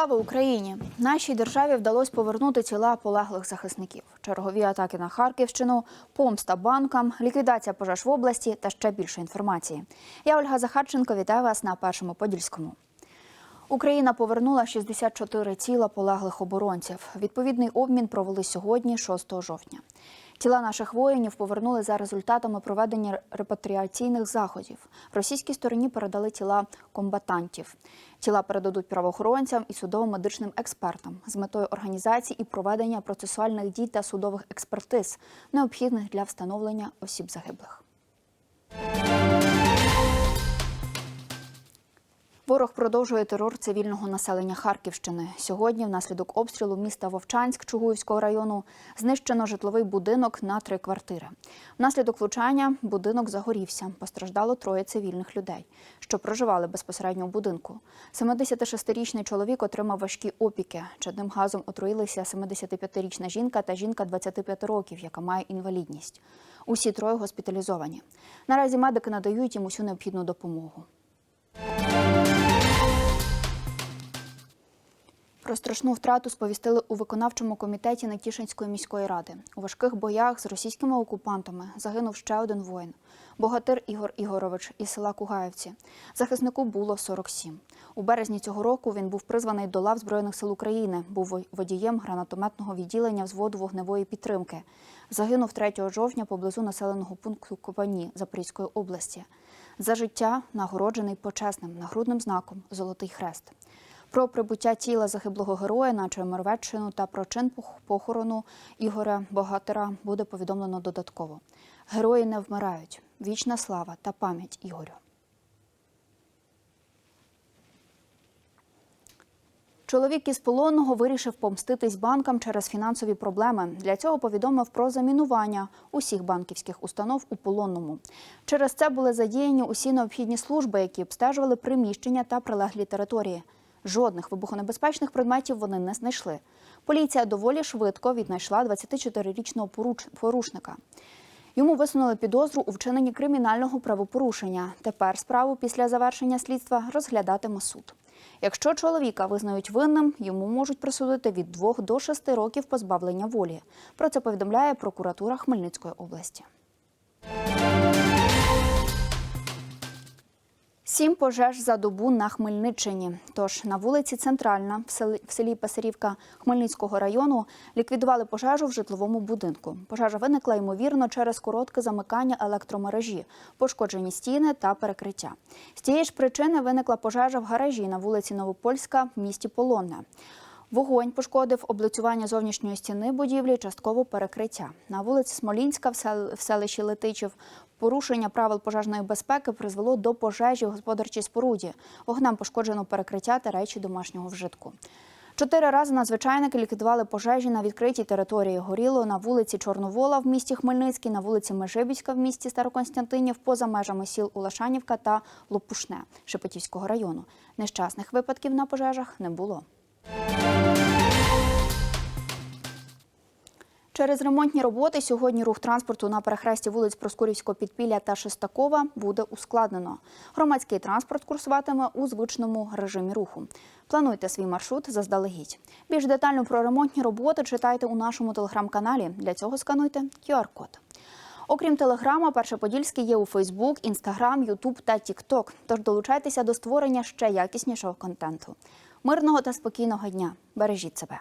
Слава Україні! Нашій державі вдалося повернути тіла полеглих захисників. Чергові атаки на Харківщину, помста банкам, ліквідація пожеж в області та ще більше інформації. Я Ольга Захарченко вітаю вас на першому подільському. Україна повернула 64 тіла полеглих оборонців. Відповідний обмін провели сьогодні, 6 жовтня. Тіла наших воїнів повернули за результатами проведення репатріаційних заходів. Російській стороні передали тіла комбатантів. Тіла передадуть правоохоронцям і судово-медичним експертам з метою організації і проведення процесуальних дій та судових експертиз, необхідних для встановлення осіб загиблих. Ворог продовжує терор цивільного населення Харківщини. Сьогодні, внаслідок обстрілу міста Вовчанськ Чугуївського району, знищено житловий будинок на три квартири. Внаслідок влучання будинок загорівся. Постраждало троє цивільних людей, що проживали безпосередньо у будинку. 76-річний чоловік отримав важкі опіки. Чадним газом отруїлися 75-річна жінка та жінка 25 років, яка має інвалідність. Усі троє госпіталізовані. Наразі медики надають їм усю необхідну допомогу. Про страшну втрату сповістили у виконавчому комітеті Нетішинської міської ради. У важких боях з російськими окупантами загинув ще один воїн – богатир Ігор Ігорович із села Кугаївці. Захиснику було 47. У березні цього року він був призваний до лав Збройних сил України, був водієм гранатометного відділення взводу вогневої підтримки. Загинув 3 жовтня поблизу населеного пункту Копані Запорізької області. За життя нагороджений почесним нагрудним знаком Золотий хрест. Про прибуття тіла загиблого героя на Чемервеччину та про чин похорону Ігоря Богатира буде повідомлено додатково. Герої не вмирають. Вічна слава та пам'ять Ігорю. Чоловік із полонного вирішив помститись банкам через фінансові проблеми. Для цього повідомив про замінування усіх банківських установ у полонному. Через це були задіяні усі необхідні служби, які обстежували приміщення та прилеглі території. Жодних вибухонебезпечних предметів вони не знайшли. Поліція доволі швидко віднайшла 24-річного порушника. Йому висунули підозру у вчиненні кримінального правопорушення. Тепер справу після завершення слідства розглядатиме суд. Якщо чоловіка визнають винним, йому можуть присудити від 2 до 6 років позбавлення волі. Про це повідомляє прокуратура Хмельницької області. Сім пожеж за добу на Хмельниччині. Тож на вулиці Центральна в селі, в селі Пасарівка Хмельницького району ліквідували пожежу в житловому будинку. Пожежа виникла ймовірно через коротке замикання електромережі, пошкоджені стіни та перекриття. З тієї ж причини виникла пожежа в гаражі на вулиці Новопольська в місті Полонне. Вогонь пошкодив облицювання зовнішньої стіни будівлі, частково перекриття. На вулиці Смолінська в, сел... в селищі Летичів порушення правил пожежної безпеки призвело до пожежі в господарчій споруді. Вогнем пошкоджено перекриття та речі домашнього вжитку. Чотири рази надзвичайники ліквідували пожежі на відкритій території. Горіло на вулиці Чорновола в місті Хмельницький, на вулиці Межибіська в місті Староконстантинів, поза межами сіл Улашанівка та Лопушне Шепетівського району. Нещасних випадків на пожежах не було. Через ремонтні роботи сьогодні рух транспорту на перехресті вулиць Проскурівського підпілля та Шестакова буде ускладнено. Громадський транспорт курсуватиме у звичному режимі руху. Плануйте свій маршрут заздалегідь. Більш детально про ремонтні роботи читайте у нашому телеграм-каналі. Для цього скануйте QR-код. Окрім телеграма, Перше Подільське є у Фейсбук, Інстаграм, Ютуб та Тікток. Тож долучайтеся до створення ще якіснішого контенту. Мирного та спокійного дня. Бережіть себе.